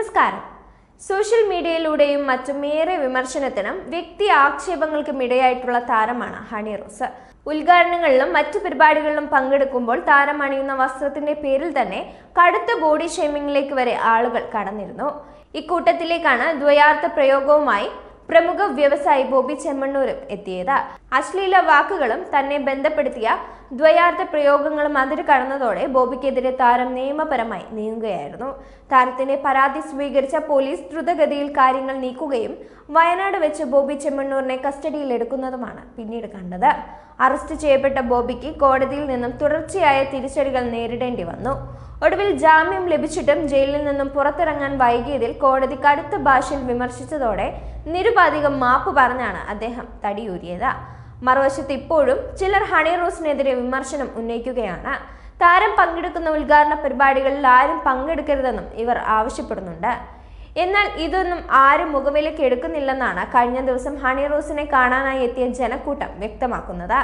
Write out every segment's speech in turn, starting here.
നമസ്കാരം. സോഷ്യൽ മീഡിയയിലൂടെയും മറ്റും ഏറെ വിമർശനത്തിനും വ്യക്തി ആക്ഷേപങ്ങൾക്കും ഇടയായിട്ടുള്ള താരമാണ് ഹണി റോസ്. ഉദ്ഘാടനങ്ങളിലും മറ്റു പരിപാടികളിലും പങ്കെടുക്കുമ്പോൾ താരം അണിയുന്ന വസ്ത്രത്തിന്റെ പേരിൽ തന്നെ കടുത്ത ബോഡി ഷേമിംഗിലേക്ക് വരെ ആളുകൾ കടന്നിരുന്നു. ഇക്കൂട്ടത്തിലേക്കാണ് ദ്വയാർത്ഥ പ്രയോഗവുമായി പ്രമുഖ വ്യവസായി ബോബി ചെമ്മണ്ണൂരും എത്തിയത്. അശ്ലീല വാക്കുകളും തന്നെ ബന്ധപ്പെടുത്തിയ ദ്വയാർത്ഥ പ്രയോഗങ്ങളും അതിര് കടന്നതോടെ ബോബിക്കെതിരെ താരം നിയമപരമായി നീങ്ങുകയായിരുന്നു. താരത്തിന്റെ പരാതി സ്വീകരിച്ച പോലീസ് ദ്രുതഗതിയിൽ കാര്യങ്ങൾ നീക്കുകയും വയനാട് വെച്ച് ബോബി ചെമ്മണ്ണൂരിനെ കസ്റ്റഡിയിൽ എടുക്കുന്നതുമാണ് പിന്നീട് കണ്ടത്. അറസ്റ്റ് ചെയ്യപ്പെട്ട ബോബിക്ക് കോടതിയിൽ നിന്നും തുടർച്ചയായ തിരിച്ചടികൾ നേരിടേണ്ടി വന്നു. ഒടുവിൽ ജാമ്യം ലഭിച്ചിട്ടും ജയിലിൽ നിന്നും പുറത്തിറങ്ങാൻ വൈകിയതിൽ കോടതി കടുത്ത ഭാഷയിൽ വിമർശിച്ചതോടെ നിരുപാധികം മാപ്പ് പറഞ്ഞാണ് അദ്ദേഹം തടിയൂരിയത്. മറുവശത്ത് ഇപ്പോഴും ചിലർ ഹണി റോസിനെതിരെ വിമർശനം ഉന്നയിക്കുകയാണ്. താരം പങ്കെടുക്കുന്ന ഉദ്ഘാടന പരിപാടികളിൽ ആരും പങ്കെടുക്കരുതെന്നും ഇവർ ആവശ്യപ്പെടുന്നുണ്ട്. എന്നാൽ ഇതൊന്നും ആരും മുഖവിലേക്ക് എടുക്കുന്നില്ലെന്നാണ് കഴിഞ്ഞ ദിവസം ഹണി റോസിനെ കാണാനായി എത്തിയ ജനക്കൂട്ടം വ്യക്തമാക്കുന്നത്.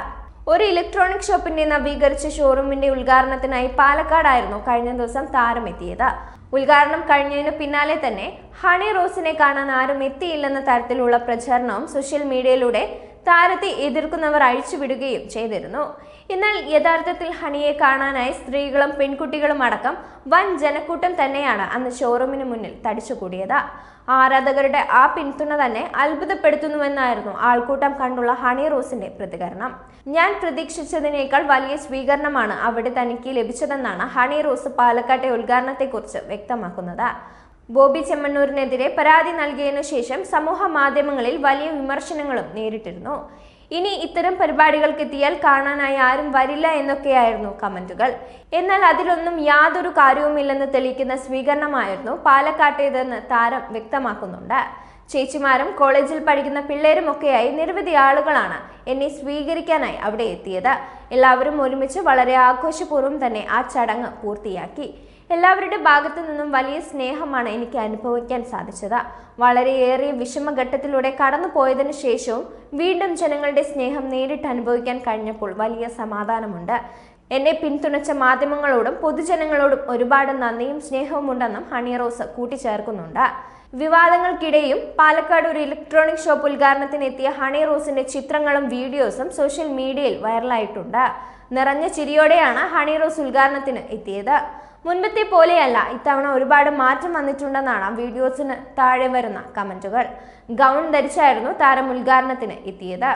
ഒരു ഇലക്ട്രോണിക് ഷോപ്പിന്റെ നവീകരിച്ച ഷോറൂമിന്റെ ഉദ്ഘാടനത്തിനായി പാലക്കാടായിരുന്നു കഴിഞ്ഞ ദിവസം താരം എത്തിയത്. ഉദ്ഘാടനം കഴിഞ്ഞതിന് പിന്നാലെ തന്നെ ഹണി റോസിനെ കാണാൻ ആരും എത്തിയില്ലെന്ന തരത്തിലുള്ള പ്രചരണവും സോഷ്യൽ മീഡിയയിലൂടെ താരത്തെ എതിർക്കുന്നവർ അഴിച്ചുവിടുകയും ചെയ്തിരുന്നു. എന്നാൽ യഥാർത്ഥത്തിൽ ഹണിയെ കാണാനായി സ്ത്രീകളും പെൺകുട്ടികളും അടക്കം വൻ ജനക്കൂട്ടം തന്നെയാണ് അന്ന് ഷോറൂമിന് മുന്നിൽ തടിച്ചുകൂടിയത്. ആരാധകരുടെ ആ പിന്തുണ തന്നെ അത്ഭുതപ്പെടുത്തുന്നുവെന്നായിരുന്നു ആൾക്കൂട്ടം കണ്ടുള്ള ഹണി റോസിന്റെ പ്രതികരണം. ഞാൻ പ്രതീക്ഷിച്ചതിനേക്കാൾ വലിയ സ്വീകരണമാണ് അവിടെ തനിക്ക് ലഭിച്ചതെന്നാണ് ഹണി റോസ് പാലക്കാട്ടെ ഉദ്ഘാടനത്തെക്കുറിച്ച് വ്യക്തമാക്കുന്നത്. ബോബി ചെമ്മണ്ണൂരിനെതിരെ പരാതി നൽകിയതിനു ശേഷം സമൂഹ മാധ്യമങ്ങളിൽ വലിയ വിമർശനങ്ങളും നേരിട്ടിരുന്നു. ഇനി ഇത്തരം പരിപാടികൾക്ക് എത്തിയാൽ കാണാനായി ആരും വരില്ല എന്നൊക്കെയായിരുന്നു കമന്റുകൾ. എന്നാൽ അതിലൊന്നും യാതൊരു കാര്യവുമില്ലെന്ന് തെളിയിക്കുന്ന സ്വീകരണമായിരുന്നു പാലക്കാട്ടേതെന്ന് താരം വ്യക്തമാക്കുന്നുണ്ട്. ചേച്ചിമാരും കോളേജിൽ പഠിക്കുന്ന പിള്ളേരുമൊക്കെയായി നിരവധി ആളുകളാണ് എന്നെ സ്വീകരിക്കാനായി അവിടെ എത്തിയത്. എല്ലാവരും ഒരുമിച്ച് വളരെ ആഘോഷപൂർവം തന്നെ ആ ചടങ്ങ് പൂർത്തിയാക്കി. എല്ലാവരുടെ ഭാഗത്തു നിന്നും വലിയ സ്നേഹമാണ് എനിക്ക് അനുഭവിക്കാൻ സാധിച്ചത്. വളരെയേറെ വിഷമഘട്ടത്തിലൂടെ കടന്നു പോയതിനു ശേഷവും വീണ്ടും ജനങ്ങളുടെ സ്നേഹം നേരിട്ട് അനുഭവിക്കാൻ കഴിഞ്ഞപ്പോൾ വലിയ സമാധാനമുണ്ട്. എന്നെ പിന്തുണച്ച മാധ്യമങ്ങളോടും പൊതുജനങ്ങളോടും ഒരുപാട് നന്ദിയും സ്നേഹവും ഉണ്ടെന്നും ഹണി റോസ് കൂട്ടിച്ചേർക്കുന്നുണ്ട്. വിവാദങ്ങൾക്കിടെയും പാലക്കാട് ഒരു ഇലക്ട്രോണിക് ഷോപ്പ് ഉദ്ഘാടനത്തിന് എത്തിയ ഹണി റോസിന്റെ ചിത്രങ്ങളും വീഡിയോസും സോഷ്യൽ മീഡിയയിൽ വൈറലായിട്ടുണ്ട്. നിറഞ്ഞ ചിരിയോടെയാണ് ഹണി റോസ് ഉദ്ഘാടനത്തിന് എത്തിയത്. മുൻപത്തെ പോലെയല്ല ഇത്തവണ ഒരുപാട് മാറ്റം വന്നിട്ടുണ്ടെന്നാണ് വീഡിയോസിന് താഴെ വരുന്ന കമന്റുകൾ. ഗൗൺ ധരിച്ചായിരുന്നു താരം ഉദ്ഘാടനത്തിന് എത്തിയത്.